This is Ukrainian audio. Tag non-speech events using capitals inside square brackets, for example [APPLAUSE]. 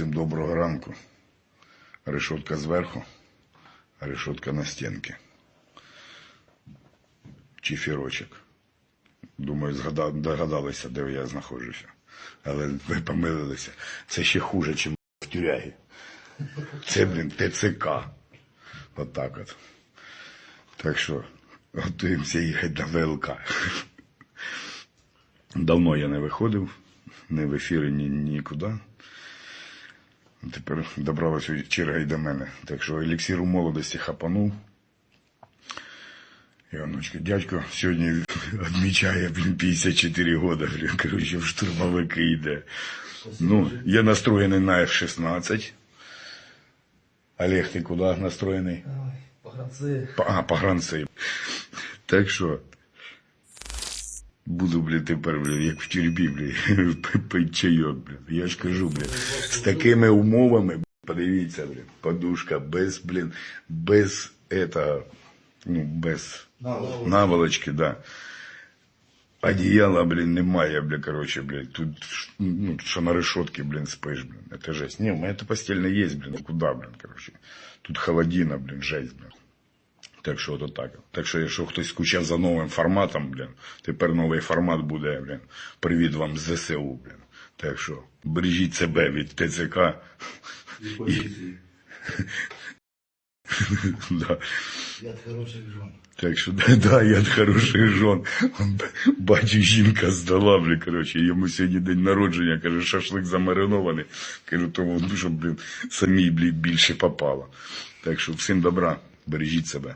Всім доброго ранку. Решетка зверху, решетка на стінки. Чифірочок. Думаю, догадалися, де я знаходжуся. Але ви помилилися. Це ще хуже, ніж в тюрягі. Це, блін, ТЦК. Отак от. Так що готуємося їхати на ВЛК. Давно я не виходив, ні в ефірі, ні нікуди. Тепер добралася черга й до мене. Так що еліксир у молодості хапанув. Іваночка, дядько сьогодні відмічає, блін, 54 года, [LAUGHS] блін, коротше, в штурмовики йде. Ну, я настроєний на F-16. Олег, ти куди настроєний? Ой. По- А, погранці. Так що буду, блін, тепер, блін, як в тюрмі, блін, [LAUGHS] пить чайок, блін. Я ж кажу, блін, з такими умовами, блін, подивіться, блін, подушка без, блін, без этого, ну, без Наволочки. наволочки, да. Одеяла, блин, немає, бля, короче, блядь, тут, ш- ну, що на решетке, блин, спиш, блин, это жесть. Не, у меня это постельно есть, блин, ну куда, блин, короче. Тут холодина, блин, жесть, блин. Так що от так. Так що, якщо хтось скучав за новим форматом, блін, тепер новий формат буде, блін. Привіт вам з ЗСУ, блін. Так що, бережіть себе від ТЦК. І... [LAUGHS] да. Я от хороших жен. Так що, да, да, я от хороших жон. Бачу, жінка здала, блін, коротше, йому сьогодні день народження, каже, шашлик замаринований. Кажу, тому, ну, щоб, блін, самій, блін, більше попало. Так що, всім добра, бережіть себе.